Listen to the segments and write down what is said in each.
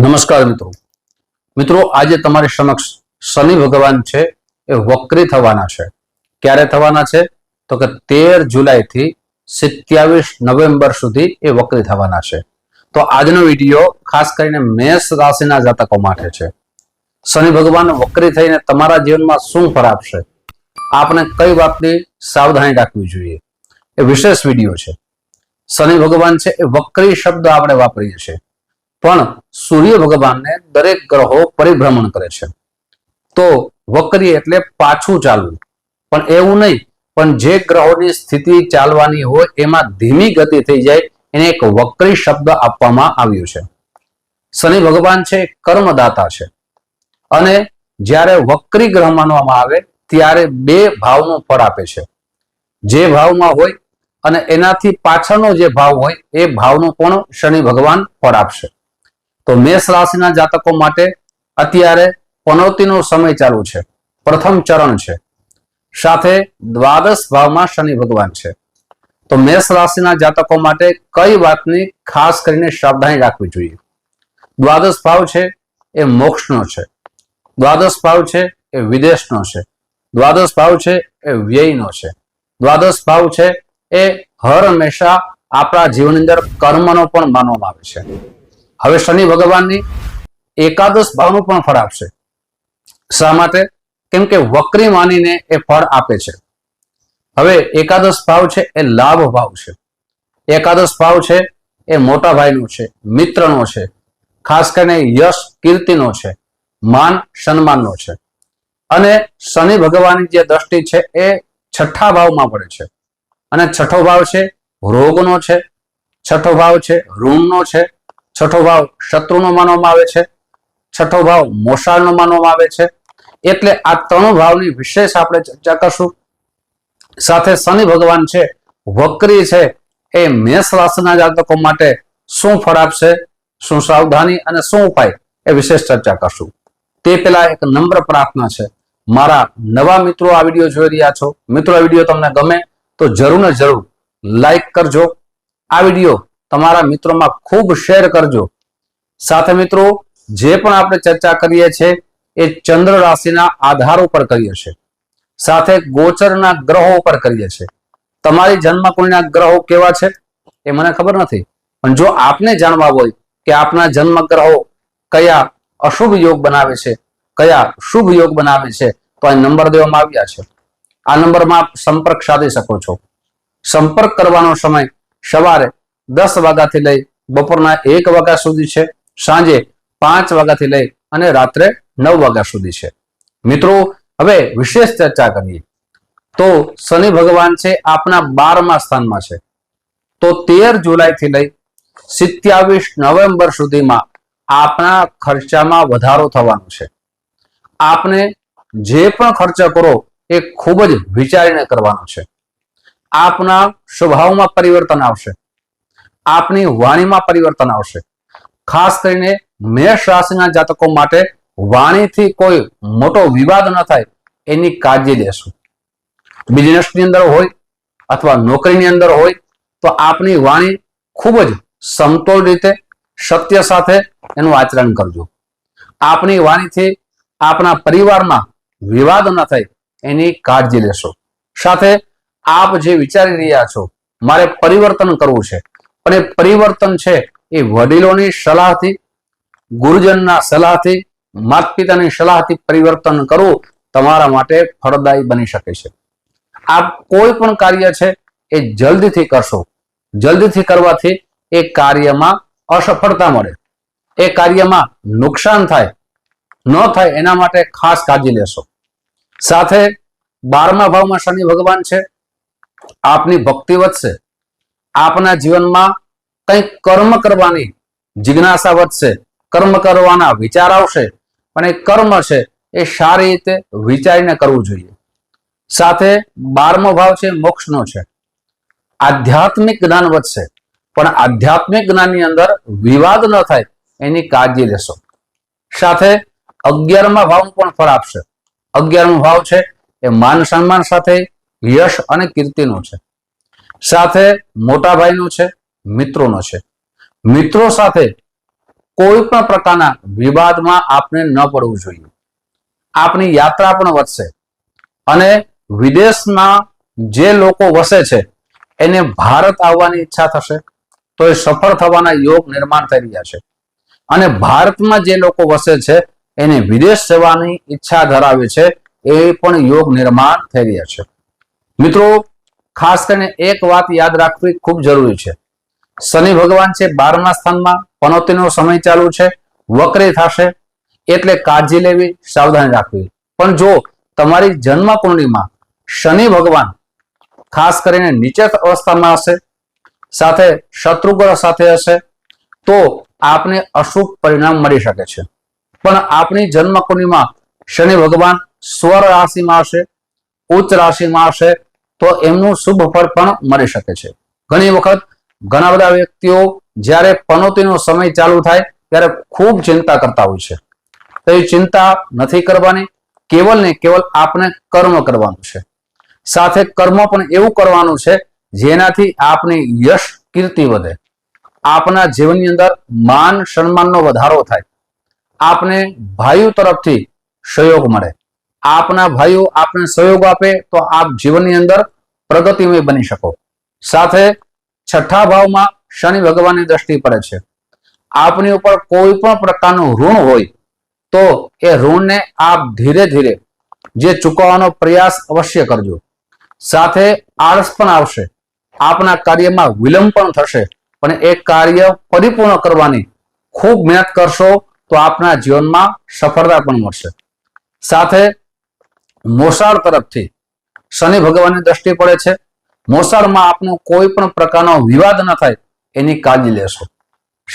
નમસ્કાર મિત્રો. મિત્રો, આજે તમારી સમક્ષ શનિ ભગવાન છે એ વક્રી થવાના છે. ક્યારે થવાના છે? તો કે તેર જુલાઈથી સિત્યાવીસ નવેમ્બર સુધી એ વક્રી થવાના છે. તો આજનો વીડિયો ખાસ કરીને મેષ રાશિના જાતકો માટે છે. શનિ ભગવાન વક્રી થઈને તમારા જીવનમાં શું આપશે? આપને કઈ વાતની સાવધાની રાખવી જોઈએ? એ વિશેષ વીડિયો છે. શનિ ભગવાન છે એ વક્રી શબ્દ આપણે વાપરીએ છીએ. પણ સૂર્ય ભગવાનને દરેક ગ્રહો પરિભ્રમણ કરે છે. તો વક્રી એટલે પાછું ચાલવું. પણ એવું નહીં, પણ જે ગ્રહોની સ્થિતિ ચાલવાની હોય એમાં ધીમી ગતિ થઈ જાય એને એક વક્રી શબ્દ આપવામાં આવ્યું છે. શનિ ભગવાન છે, કર્મદાતા છે. અને જ્યારે વક્રી ગ્રહ માનવામાં આવે ત્યારે બે ભાવનું ફળ આપે છે. જે ભાવમાં હોય અને એનાથી પાછળનો જે ભાવ હોય એ ભાવનું પણ શનિ ભગવાન ફળ આપશે. તો મેષ રાશિના જાતકો માટે અત્યારે પનોતીનો સમય ચાલુ છે. પ્રથમ ચરણ છે. સાથે દ્વાદશ ભાવમાં શનિ ભગવાન છે. તો મેષ રાશિના જાતકો માટે કઈ વાતની ખાસ કરીને સાવધાની રાખવી જોઈએ? દ્વાદશ ભાવ છે એ મોક્ષનો છે. દ્વાદશ ભાવ છે એ વિદેશનો છે. દ્વાદશ ભાવ છે એ વ્યયનો છે. દ્વાદશ ભાવ છે એ હર હંમેશા આપણા જીવનની અંદર કર્મનો પણ માનવામાં આવે છે. હવે શનિ ભગવાનની એકાદશ ભાવનું પણ ફળ આપશે. શા માટે? કેમ કે વક્રી માનીને એ ફળ આપે છે. હવે એકાદશ ભાવ છે એ લાભ ભાવ છે. એકાદશ ભાવ છે એ મોટા ભાઈનો છે, મિત્રનો છે, ખાસ કરીને યશ, કીર્તિનો છે, માન, સન્માનનો છે. અને શનિ ભગવાનની જે દ્રષ્ટિ છે એ છઠ્ઠા ભાવમાં પડે છે. અને છઠ્ઠો ભાવ છે રોગનો છે, છઠ્ઠો ભાવ છે ઋણનો છે છઠ્ઠો ભાવ શત્રુનો માનવામાં આવે છે. છઠ્ઠો ભાવ મોસાળનો માનવામાં આવે છે. એટલે આ ત્રણ ભાવની વિશેષ આપણે ચર્ચા કરશું. સાથે શનિ ભગવાન છે, વક્રી છે, એ મેષ રાશિના જાતકો માટે શું ફળ આપશે, શું સાવધાની અને શું ઉપાય એ વિશેષ ચર્ચા કરશું. તે પેલા એક નમ્ર પ્રાર્થના છે. મારા નવા મિત્રો આ વીડિયો જોઈ રહ્યા છો. મિત્રો, આ વીડિયો તમને ગમે તો જરૂર ને જરૂર લાઈક કરજો. આ વીડિયો તમારા મિત્રોમાં ખૂબ શેર કરજો. સાથે મિત્રો, જે પણ આપણે ચર્ચા કરીએ છીએ, એ ચંદ્ર રાશિના આધાર ઉપર કરીએ છીએ. સાથે ગોચરના ગ્રહો ઉપર કરીએ છીએ. તમારી જન્મકુળના ગ્રહો કેવા છે? એ મને ખબર નથી. પણ જો આપને જાણવા હોય કે આપના જન્મ ગ્રહો કયા અશુભ યોગ બનાવે છે, કયા શુભ યોગ બનાવે છે, તો આ નંબર દેવામાં આવ્યા છે. આ નંબરમાં સંપર્ક સાધી શકો છો. સંપર્ક કરવાનો સમય સવારે દસ વાગ્યાથી લઈ બપોરના એક વાગ્યા સુધી છે, સાંજે પાંચ વાગ્યાથી લઈ અને રાત્રે નવ વાગ્યા સુધી છે. મિત્રો, હવે વિશેષ ચર્ચા કરીએ. તો શનિ ભગવાન છે, આપના બારમા સ્થાનમાં છે. તો તેર જુલાઈથી લઈ સિત્યાવીસ નવેમ્બર સુધીમાં આપના ખર્ચામાં વધારો થવાનો છે. આપને જે પણ ખર્ચ કરો, એ ખૂબ જ વિચારીને કરવાનો છે. આપના સ્વભાવમાં પરિવર્તન આવશે. આપની વાણીમાં પરિવર્તન આવશે. ખાસ કરીને મેષ રાશિના જાતકો માટે વાણીથી કોઈ મોટો વિવાદ ન થાય એની કાળજી લેશું. બિઝનેસની અંદર હોય અથવા નોકરીની અંદર હોય તો આપની વાણી ખૂબ જ સમતોલ રીતે, સત્ય સાથે એનું આચરણ કરજો. આપની વાણીથી આપના પરિવારમાં વિવાદ ન થાય એની કાળજી લેશો. સાથે આપ જે વિચારી રહ્યા છો, મારે પરિવર્તન કરવું છે. પણ પરિવર્તન છે એ વડીલોની સલાહથી, ગુરુજનના સલાહથી માતા પિતાની સલાહથી પરિવર્તન કરવું તમારા માટે ફળદાયી બની શકે છે. આપ કોઈ પણ કાર્ય છે એ જલ્દીથી કરશો. જલ્દીથી કરવાથી એ કાર્યમાં અસફળતા મળે. એ કાર્યમાં નુકસાન થાય, ન થાય એના માટે ખાસ કાળજી લેશો. સાથે બારમા ભાવમાં શનિ ભગવાન છે. આપની ભક્તિ વધશે. આપના જીવનમાં કંઈક કર્મ કરવાની જિજ્ઞાસા વધશે, કર્મ કરવાના વિચાર આવશે, પણ એ કર્મ છે એ સારી રીતે વિચારીને કરવું જોઈએ. સાથે બારમો ભાવ છે મોક્ષનો છે. આધ્યાત્મિક જ્ઞાન વધશે, પણ આધ્યાત્મિક જ્ઞાનની અંદર વિવાદ ન થાય, એની કાળજી લેશો. સાથે અગિયારમા ભાવનું પણ ફળ આપશે. અગિયારમો ભાવ છે એ માન સન્માન સાથે યશ અને કીર્તિનો છે. સાથે મોટા ભાઈનો છે મિત્રોનો છે. મિત્રો સાથે કોઈ પણ પ્રકારના વિવાદમાં આપણે ન પડવું જોઈએ. આપણી યાત્રા પણ વધશે અને વિદેશમાં જે લોકો વસે છે, એને ભારત આવવાની ઈચ્છા થશે, તો એ સફળ થવાના યોગ નિર્માણ થઈ રહ્યા છે. અને ભારતમાં જે લોકો વસે છે, એને વિદેશ જવાની ઈચ્છા ધરાવે છે, એ પણ યોગ નિર્માણ થઈ રહ્યા છે. મિત્રો, ખાસ કરીને એક વાત યાદ રાખવી ખૂબ જરૂરી છે. શનિ ભગવાન છે, બારમા સ્થાનમાં પનોતીનો સમય ચાલુ છે, વક્રી થશે, એટલે કાળજી લેવી, સાવધાની રાખવી. પણ જો તમારી જન્મ કુંડલીમાં શનિ ભગવાન ખાસ કરીને નીચે અવસ્થામાં હશે, સાથે શત્રુગ્રહ સાથે હશે, તો આપને અશુભ પરિણામ મળી શકે છે. પણ આપણી જન્મ કુંડલીમાં શનિ ભગવાન સ્વર રાશિમાં હશે, ઉચ્ચ રાશિમાં હશે, તો એમનું શુભ ફળ પણ મળી શકે છે. ઘણી વખત ઘણા બધા વ્યક્તિઓ જ્યારે પનોતીનો સમય ચાલુ થાય ત્યારે ખૂબ ચિંતા કરતા હોય છે. તો એ ચિંતા નથી કરવાની, કેવલ ને કેવલ આપને કર્મ કરવાનું છે. સાથે કર્મ પણ એવું કરવાનું છે, જેનાથી આપની યશ કીર્તિ વધે. આપના જીવનની અંદર માન સન્માનનો વધારો થાય. આપને ભાઈઓ તરફથી સહયોગ મળે. આપના ભાઈઓ આપને સહયોગ આપે તો આપ જીવનની અંદર પ્રગતિમય બની શકો. સાથે છઠ્ઠા ભાવમાં શનિ ભગવાનની દ્રષ્ટિ પડે છે. આપની ઉપર કોઈ પણ પ્રકારનું ઋણ હોય, તો એ ઋણને આપ ધીરે ધીરે જે ચૂકવવાનો પ્રયાસ અવશ્ય કરજો. સાથે આળસ પણ આવશે. આપના કાર્યમાં વિલંબ પણ થશે. પણ એ કાર્ય પરિપૂર્ણ કરવાની ખૂબ મહેનત કરશો, તો આપના જીવનમાં સફળતા પણ મળશે. સાથે મોસાળ તરફથી શનિ ભગવાનની દ્રષ્ટિ પડે છે. મોસાળમાં આપનો કોઈ પણ પ્રકારનો વિવાદ ન થાય, એની કાળજી લેશો.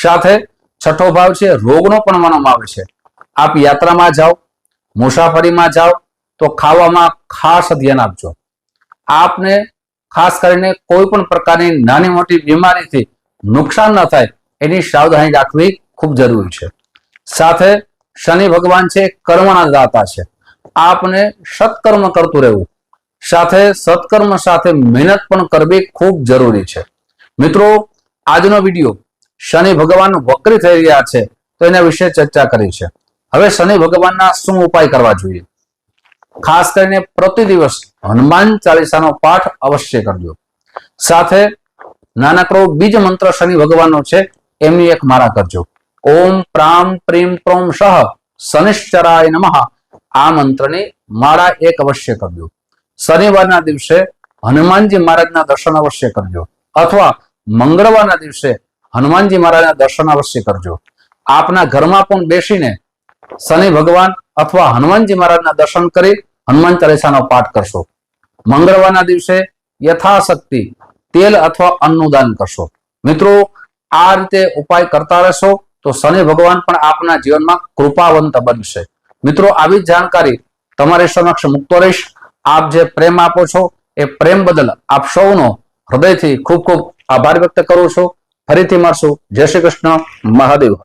સાથે છઠ્ઠો ભાવ છે, રોગનો પણ માનવામાં આવે છે. આપ યાત્રામાં જાઓ, મુસાફરીમાં જાઓ, તો ખાવામાં ખાસ ધ્યાન આપજો. આપને ખાસ કરીને કોઈ પણ પ્રકારની નાની મોટી બીમારીથી નુકસાન ન થાય, એની સાવધાની રાખવી ખૂબ જરૂરી છે. સાથે શનિ ભગવાન છે કર્મના દાતા છે. આપને સત્કર્મ કરતું રહેવું. સાથે સત્કર્મ સાથે મહેનત પણ કરવી ખૂબ જરૂરી છે. મિત્રો, આજનો વીડિયો શનિ ભગવાન વક્રી થઈ રહ્યા છે તો એના વિશે ચર્ચા કરી છે. હવે શનિ ભગવાનના શું ઉપાય કરવા જોઈએ? ખાસ કરીને પ્રતિ દિવસ હનુમાન ચાલીસાનો પાઠ અવશ્ય કરજો. સાથે નાનકડો બીજ મંત્ર શનિ ભગવાનનો છે, એમની એક માળા કરજો. ઓમ પ્રામ પ્રીમ પ્રોમ સહ શનિશ્ચરાય નમઃ. આ મંત્રની માળા એક અવશ્ય કરજો. શનિવારના દિવસે હનુમાનજી મહારાજના દર્શન અવશ્ય કરજો. અથવા મંગળવારના દિવસે હનુમાનજી મહારાજના દર્શન અવશ્ય કરજો. આપના ઘરમાં પણ બેસીને શનિ ભગવાન અથવા હનુમાનજી મહારાજના દર્શન કરી હનુમાન ચાલીસાનો પાઠ કરશો. મંગળવારના દિવસે યથાશક્તિ તેલ અથવા અન્નનું દાન કરશો. મિત્રો, આ રીતે ઉપાય કરતા રહેશો તો શનિ ભગવાન પણ આપના જીવનમાં કૃપાવંત બનશે. મિત્રો, આવી જ જાણકારી તમારી સમક્ષ મૂકતો રહીશ. આપ જે પ્રેમ આપો છો, એ પ્રેમ બદલ આપ સૌનો હૃદયથી ખૂબ ખૂબ આભાર વ્યક્ત કરું છું. ફરીથી મળશું. જય શ્રી કૃષ્ણ. મહાદેવ.